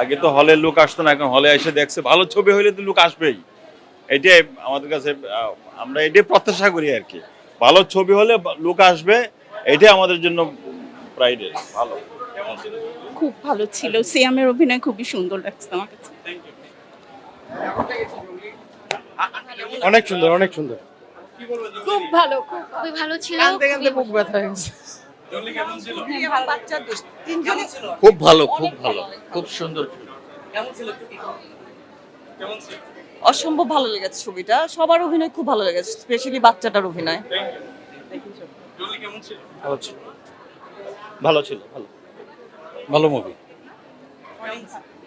আগে তো হলের লোক আসতো না এখন হলে এসে দেখছে ভালো ছবি হইলে তো লোক আসবেই। এটাই আমাদের কাছে আমরা এটাই প্রত্যাশা করি আর কি। ভালো ছবি হলে লোক আসবে এটাই আমাদের জন্য প্রাইডের ভালো। খুব ভালো ছিল। সিয়ামের অভিনয় খুবই সুন্দর লাগছে আমার কাছে। অনেক সুন্দর অনেক সুন্দর। খুব ভালো খুব খুবই ভালো ছিল। ব্যথা হয়ে গেছে। খুব ভালো খুব ভালো খুব সুন্দর অসম্ভব ভালো লেগেছে ছবিটা। সবার অভিনয় খুব ভালো লেগেছে স্পেশালি বাচ্চাটার অভিনয়। ভালো ছিল। ভালো ছিল ভালো। ভালো মুভি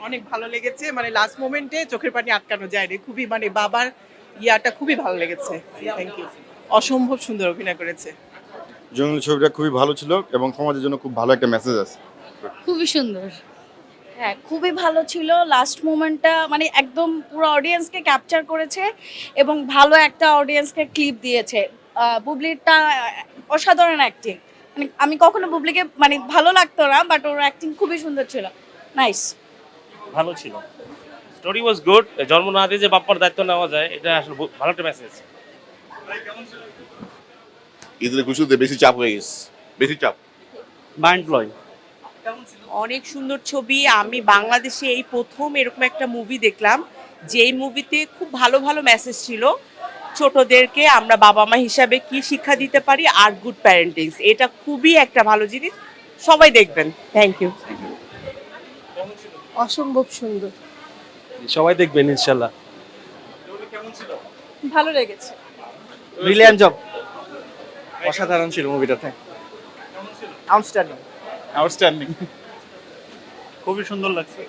অনেক ভালো লেগেছে। মানে লাস্ট মোমেন্টে চোখের পানি আটকানো যায়নি। খুবই মানে বাবার ইয়াটা খুবই ভালো লেগেছে। থ্যাংক ইউ অসম্ভব সুন্দর অভিনয় করেছে। জঙ্গলি ছবিটা খুবই ভালো ছিল এবং সমাজের জন্য খুব ভালো একটা মেসেজ আছে। খুবই সুন্দর। হ্যাঁ খুবই ভালো ছিল। লাস্ট মোমেন্টটা মানে একদম পুরো অডিয়েন্সকে ক্যাপচার করেছে এবং ভালো একটা অডিয়েন্সকে ক্লিপ দিয়েছে। বুবলিরটা অসাধারণ অ্যাক্টিং মানে আমি কখনো বুবলিকে মানে ভালো লাগতো না বাট ওর অ্যাক্টিং খুবই সুন্দর ছিল। নাইস ভালো ছিল। স্টোরি ওয়াজ গুড জন্ম না দিয়ে যে বাপ্পার দায়িত্ব নেওয়া যায় এটা আসলে ভালো একটা মেসেজ ঈদের খুশিতে বেশি চাপ হয়ে গেছে। বেশি চাপ। মাইন্ড ব্লোয়িং অনেক সুন্দর ছবি। আমি বাংলাদেশে এই প্রথম এরকম একটা মুভি দেখলাম যেই মুভিতে খুব ভালো ভালো মেসেজ ছিল। ছোটদেরকে আমরা বাবা মা হিসাবে কি শিক্ষা দিতে পারি আর গুড প্যারেন্টিংস এটা খুবই একটা ভালো জিনিস। সবাই দেখবেন। থ্যাংক ইউ অসম্ভব সুন্দর। সবাই দেখবেন ইনশাল্লাহ। ভালো লেগেছে। জব অসাধারণ ছিল মুভিটাতে। আউটস্ট্যান্ডিং আউটস্ট্যান্ডিং খুবই সুন্দর লাগছে।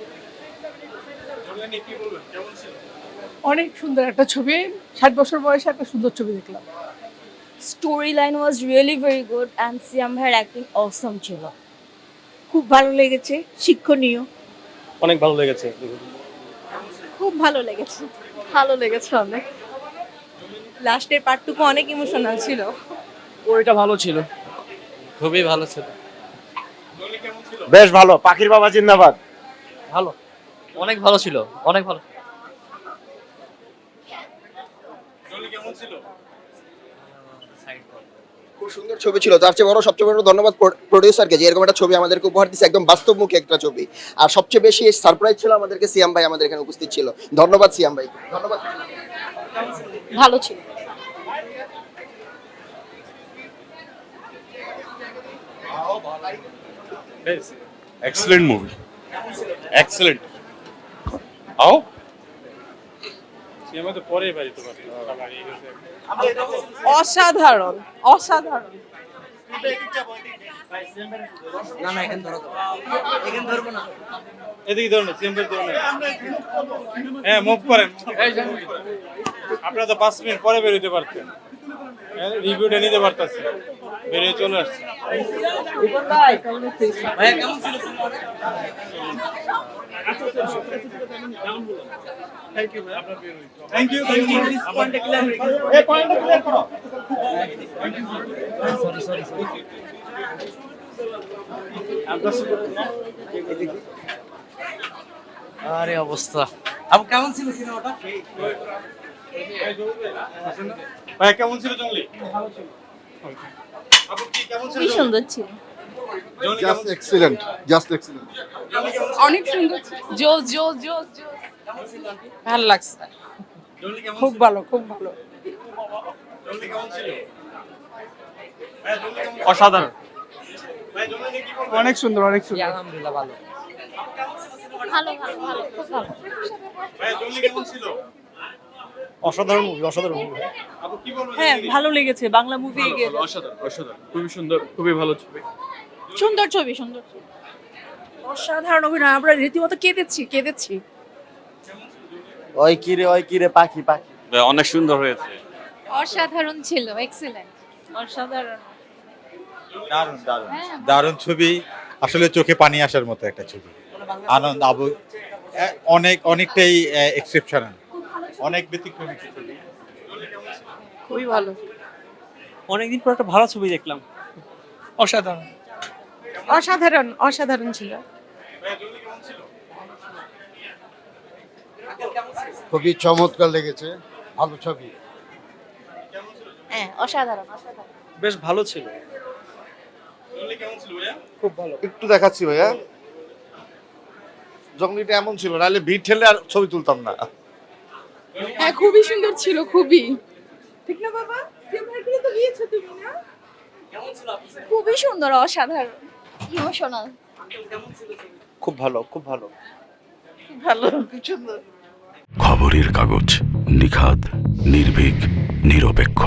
অনেক সুন্দর একটা ছবি। ষাট বছর বয়সে একটা সুন্দর ছবি দেখলাম। Story line was really very good and Siam ভাইয়ের অ্যাক্টিং অসম ছিল। খুব ভালো লেগেছে শিক্ষণীয়। অনেক ভালো লেগেছে। খুব ভালো লেগেছে। ভালো লেগেছে অনেক। লাস্টের পার্টটুকু অনেক ইমোশনাল ছিল। ওইটা ভালো ছিল। খুবই ভালো ছিল। বেশ ভালো পাখির বাবা জিন্দাবাদ। ভালো অনেক ভালো ছিল অনেক ভালো। খুব সুন্দর ছবি ছিল তার চেয়ে বড় সবচেয়ে বড় ধন্যবাদ প্রডিউসারকে যে এরকম একটা ছবি আমাদেরকে উপহার দিচ্ছে একদম বাস্তবমুখী একটা ছবি। আর সবচেয়ে বেশি সারপ্রাইজ ছিল আমাদেরকে সিয়াম ভাই আমাদের এখানে উপস্থিত ছিল। ধন্যবাদ সিয়াম ভাই। ধন্যবাদ। ভালো ছিল। এক্সেলেন্ট মুভি এক্সেলেন্ট আও তো পরে বাড়ি তোমার। অসাধারণ অসাধারণ। এদিকে ধরুন ধরুন হ্যাঁ মুভ করেন। আপনারা তো পাঁচ মিনিট পরে বেরোতে পারতেন। রিভিউটা নিতে পারতেছে। বেরিয়ে চলে আসছে। থ্যাংক ইউ থ্যাংক ইউ আরে অবস্থা। আপু কেমন ছিল সিনেমাটা? ভাই কেমন ছিল জঙ্গলি? আপু কি কেমন ছিল খুবই সুন্দর ছিল। জাস্ট এক্সিলেন্ট জাস্ট এক্সিলেন্ট অনেক সুন্দর জোস জোস জোস জোস। ভালো লাগছে। খুব ভালো খুব ভালো। জঙ্গলি কেমন ছিল? ভাই জঙ্গলি কেমন অসাধারণ। ভাই জঙ্গলি নিয়ে কি বলবেন? অনেক সুন্দর অনেক সুন্দর। আলহামদুলিল্লাহ ভালো। ভালো ভালো ভালো খুব ভালো। ভাই জঙ্গলি কেমন ছিল? অসাধারণ মুভি অসাধারণ মুভি কি হ্যাঁ ভালো লেগেছে বাংলা মুভি এগিয়ে অসাধারণ অসাধারণ খুবই সুন্দর খুবই ভালো ছবি। সুন্দর ছবি সুন্দর ছবি। অসাধারণ অভিনয় আমরা রীতিমতো কেঁদেছি কেঁদেছি। ওই কিরে ওই কিরে পাখি পাখি। অনেক সুন্দর হয়েছে। অসাধারণ ছিল এক্সিলেন্ট অসাধারণ। দারুণ দারুণ। দারুণ ছবি আসলে চোখে পানি আসার মতো একটা ছবি। আনন্দ আবু অনেক অনেকটাই এক্সেপশনাল অনেক ব্যতিক্রমী খুবই ভালো। অনেকদিন পর একটা ভালো ছবি দেখলাম। অসাধারণ। অসাধারণ অসাধারণ ছিল। খুবই চমৎকার লেগেছে ভালো ছবি। হ্যাঁ অসাধারণ অসাধারণ। বেশ ভালো ছিল। একটু দেখাচ্ছি ভাইয়া। জঙ্গলিটা এমন ছিল নাহলে ভিড় ঠেলে আর ছবি তুলতাম না। হ্যাঁ খুবই সুন্দর ছিল খুবই। ঠিক না বাবা? তো গিয়েছো তুমি না? খুবই সুন্দর অসাধারণ ইমোশনাল। খুব ভালো খুব ভালো। ভালো। খবরের কাগজ নিখাদ নির্ভীক নিরপেক্ষ।